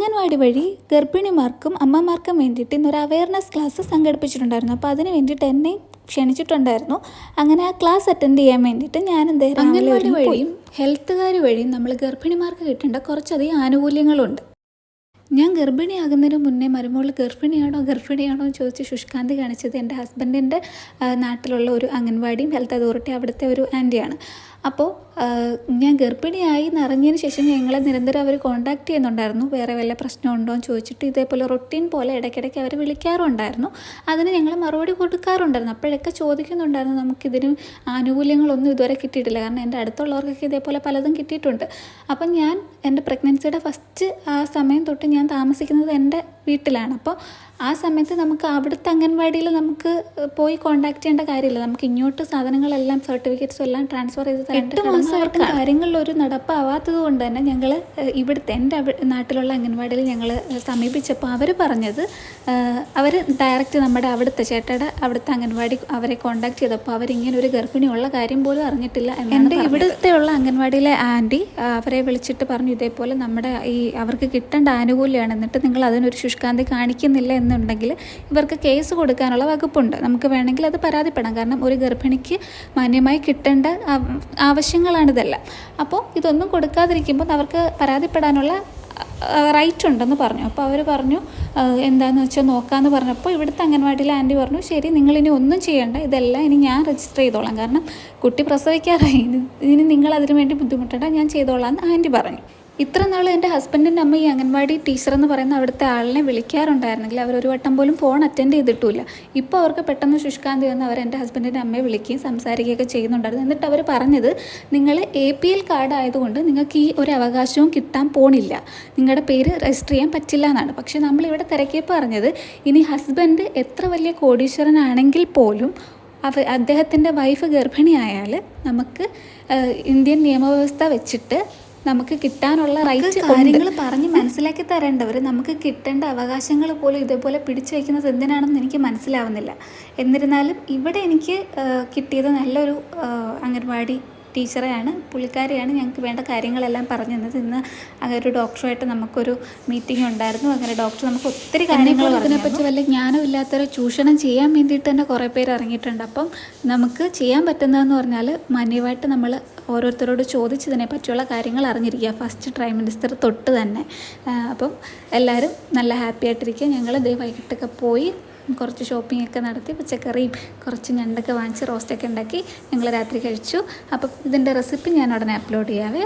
അംഗൻവാടി വഴി ഗർഭിണിമാർക്കും അമ്മമാർക്കും വേണ്ടിയിട്ട് ഇന്നൊരു അവയർനെസ് ക്ലാസ് സംഘടിപ്പിച്ചിട്ടുണ്ടായിരുന്നു. അപ്പോൾ അതിന് വേണ്ടിയിട്ട് എന്നെ ക്ഷണിച്ചിട്ടുണ്ടായിരുന്നു. അങ്ങനെ ആ ക്ലാസ് അറ്റൻഡ് ചെയ്യാൻ വേണ്ടിയിട്ട് ഞാൻ എന്തായാലും അംഗൻവാടി വഴിയും ഹെൽത്തുകാർ വഴിയും നമ്മൾ ഗർഭിണിമാർക്ക് കിട്ടേണ്ട കുറച്ചധികം ആനുകൂല്യങ്ങളുണ്ട്. ഞാൻ ഗർഭിണിയാകുന്നതിന് മുന്നേ മരുമോൾ ഗർഭിണിയാണോ ഗർഭിണിയാണോ എന്ന് ചോദിച്ച് ശുഷ്കാന്തി കാണിച്ചത് എന്റെ ഹസ്ബൻഡിന്റെ നാട്ടിലുള്ള ഒരു അംഗൻവാടിയും ഹെൽത്ത് അതോറിറ്റി അവിടുത്തെ ഒരു ആന്റിയാണ് അപ്പോൾ ഞാൻ ഗർഭിണിയായി എന്നറിഞ്ഞതിന് ശേഷം ഞങ്ങളെ നിരന്തരം അവർ കോൺടാക്ട് ചെയ്യുന്നുണ്ടായിരുന്നു. വേറെ വല്ല പ്രശ്നമുണ്ടോ എന്ന് ചോദിച്ചിട്ട് ഇതേപോലെ റൊട്ടീൻ പോലെ ഇടയ്ക്കിടയ്ക്ക് അവർ വിളിക്കാറുണ്ടായിരുന്നു. അതിന് ഞങ്ങൾ മറുപടി കൊടുക്കാറുണ്ടായിരുന്നു. അപ്പോഴൊക്കെ ചോദിക്കുന്നുണ്ടായിരുന്നു നമുക്കിതിന് ആനുകൂല്യങ്ങളൊന്നും ഇതുവരെ കിട്ടിയിട്ടില്ല. കാരണം എന്റെ അടുത്തുള്ളവർക്കൊക്കെ ഇതേപോലെ പലതും കിട്ടിയിട്ടുണ്ട്. അപ്പം ഞാൻ എന്റെ പ്രഗ്നൻസിയുടെ ഫസ്റ്റ് ആ സമയം തൊട്ട് ഞാൻ താമസിക്കുന്നത് എന്റെ വീട്ടിലാണ്. അപ്പോൾ ആ സമയത്ത് നമുക്ക് അവിടുത്തെ അംഗൻവാടിയിൽ നമുക്ക് പോയി കോൺടാക്ട് ചെയ്യേണ്ട കാര്യമില്ല. നമുക്ക് ഇങ്ങോട്ട് സാധനങ്ങളെല്ലാം സർട്ടിഫിക്കറ്റ്സും എല്ലാം ട്രാൻസ്ഫർ ചെയ്ത് എട്ട് മാസമായിട്ട് കാര്യങ്ങളിൽ ഒരു നടപ്പാവാത്തത് കൊണ്ട് തന്നെ ഞങ്ങൾ ഇവിടുത്തെ എന്റെ നാട്ടിലുള്ള അംഗൻവാടിയിൽ ഞങ്ങൾ സമീപിച്ചപ്പോൾ അവർ പറഞ്ഞത് അവർ ഡയറക്റ്റ് നമ്മുടെ അവിടുത്തെ ചേട്ടയുടെ അവിടുത്തെ അംഗൻവാടി അവരെ കോൺടാക്ട് ചെയ്തപ്പോൾ അവരിങ്ങനെ ഒരു ഗർഭിണിയുള്ള കാര്യം പോലും അറിഞ്ഞിട്ടില്ല എന്റെ ഇവിടുത്തെ ഉള്ള അംഗൻവാടിയിലെ ആന്റി അവരെ വിളിച്ചിട്ട് പറഞ്ഞു ഇതേപോലെ നമ്മുടെ ഈ അവർക്ക് കിട്ടേണ്ട ആനുകൂല്യമാണ്. എന്നിട്ട് നിങ്ങൾ അതിനൊരു ശുഷ്കാന്തി കാണിക്കുന്നില്ല എന്നുണ്ടെങ്കിൽ ഇവർക്ക് കേസ് കൊടുക്കാനുള്ള വകുപ്പുണ്ട്. നമുക്ക് വേണമെങ്കിൽ അത് പരാതിപ്പെടാം. കാരണം ഒരു ഗർഭിണിക്ക് മാന്യമായി കിട്ടേണ്ട ആവ- ആവശ്യങ്ങളാണിതെല്ലാം അപ്പോൾ ഇതൊന്നും കൊടുക്കാതിരിക്കുമ്പോൾ അവർക്ക് പരാതിപ്പെടാനുള്ള റൈറ്റ് ഉണ്ടെന്ന് പറഞ്ഞു. അപ്പോൾ അവർ പറഞ്ഞു എന്താണെന്ന് വെച്ചാൽ നോക്കാമെന്ന് പറഞ്ഞപ്പോൾ ഇവിടുത്തെ അംഗൻവാടിയിലെ ആന്റി പറഞ്ഞു ശരി നിങ്ങളിനി ഒന്നും ചെയ്യേണ്ട. ഇതെല്ലാം ഇനി ഞാൻ രജിസ്റ്റർ ചെയ്തോളാം. കാരണം കുട്ടി പ്രസവിക്കാറായി. ഇനി നിങ്ങൾ അതിനു വേണ്ടി ബുദ്ധിമുട്ടേണ്ട. ഞാൻ ചെയ്തോളാം എന്ന് ആന്റി പറഞ്ഞു. ഇത്ര നാൾ എന്റെ ഹസ്ബൻഡിന്റെ അമ്മ ഈ അംഗൻവാടി ടീച്ചർ എന്ന് പറയുന്ന അവിടുത്തെ ആളിനെ വിളിക്കാറുണ്ടായിരുന്നെങ്കിൽ അവർ ഒരു വട്ടം പോലും ഫോൺ അറ്റൻഡ് ചെയ്തിട്ടില്ല. ഇപ്പോൾ അവർക്ക് പെട്ടെന്ന് ശുഷ്കാന്തി വന്ന് അവർ എന്റെ ഹസ്ബൻഡിന്റെ അമ്മയെ വിളിക്കുകയും സംസാരിക്കുകയൊക്കെ ചെയ്യുന്നുണ്ടായിരുന്നു. എന്നിട്ട് അവർ പറഞ്ഞത് നിങ്ങൾ എ പി എൽ കാർഡ് ആയതുകൊണ്ട് നിങ്ങൾക്ക് ഈ ഒരു അവകാശവും കിട്ടാൻ പോണില്ല. നിങ്ങളുടെ പേര് രജിസ്റ്റർ ചെയ്യാൻ പറ്റില്ല എന്നാണ്. പക്ഷേ നമ്മളിവിടെ തിരക്കിയപ്പോൾ പറഞ്ഞത് ഇനി ഹസ്ബൻഡ് എത്ര വലിയ കോടീശ്വരനാണെങ്കിൽ പോലും അവ അദ്ദേഹത്തിന്റെ വൈഫ് ഗർഭിണിയായാൽ നമുക്ക് ഇന്ത്യൻ നിയമവ്യവസ്ഥ വെച്ചിട്ട് നമുക്ക് കിട്ടാനുള്ള റൈറ്റ് കാര്യങ്ങൾ പറഞ്ഞ് മനസ്സിലാക്കി തരേണ്ടവർ നമുക്ക് കിട്ടേണ്ട അവകാശങ്ങൾ പോലും ഇതേപോലെ പിടിച്ചു വയ്ക്കുന്നത് എന്തിനാണെന്ന് എനിക്ക് മനസ്സിലാവുന്നില്ല. എന്നിരുന്നാലും ഇവിടെ എനിക്ക് കിട്ടിയത് നല്ലൊരു അംഗൻവാടി ടീച്ചറെയാണ് പുള്ളിക്കാരിയാണ് ഞങ്ങൾക്ക് വേണ്ട കാര്യങ്ങളെല്ലാം പറഞ്ഞു തന്നത്. ഇന്ന് അങ്ങനെ ഒരു ഡോക്ടറുമായിട്ട് നമുക്കൊരു മീറ്റിംഗ് ഉണ്ടായിരുന്നു. അങ്ങനെ ഡോക്ടർ നമുക്ക് ഒത്തിരി കാര്യങ്ങൾ ഇതിനെപ്പറ്റി വല്ല ജ്ഞാനം ഇല്ലാത്തവരെ ചൂഷണം ചെയ്യാൻ വേണ്ടിയിട്ട് തന്നെ കുറേ പേര് ഇറങ്ങിയിട്ടുണ്ട്. അപ്പം നമുക്ക് ചെയ്യാൻ പറ്റുന്നതെന്ന് പറഞ്ഞാൽ മാന്യമായിട്ട് നമ്മൾ ഓരോരുത്തരോട് ചോദിച്ചതിനെ പറ്റിയുള്ള കാര്യങ്ങൾ അറിഞ്ഞിരിക്കുക. ഫസ്റ്റ് പ്രൈം മിനിസ്റ്റർ തൊട്ട് തന്നെ. അപ്പം എല്ലാവരും നല്ല ഹാപ്പി ആയിട്ടിരിക്കുക. ഞങ്ങൾ ദേ വൈകിട്ടൊക്കെ പോയി കുറച്ച് ഷോപ്പിംഗ് ഒക്കെ നടത്തി പച്ചക്കറിയും കുറച്ച് ഞണ്ടൊക്കെ വാങ്ങിച്ച് റോസ്റ്റൊക്കെ ഉണ്ടാക്കി ഞങ്ങൾ രാത്രി കഴിച്ചു. അപ്പം ഇതിന്റെ റെസിപ്പി ഞാൻ ഉടനെ അപ്ലോഡ് ചെയ്യാവേ.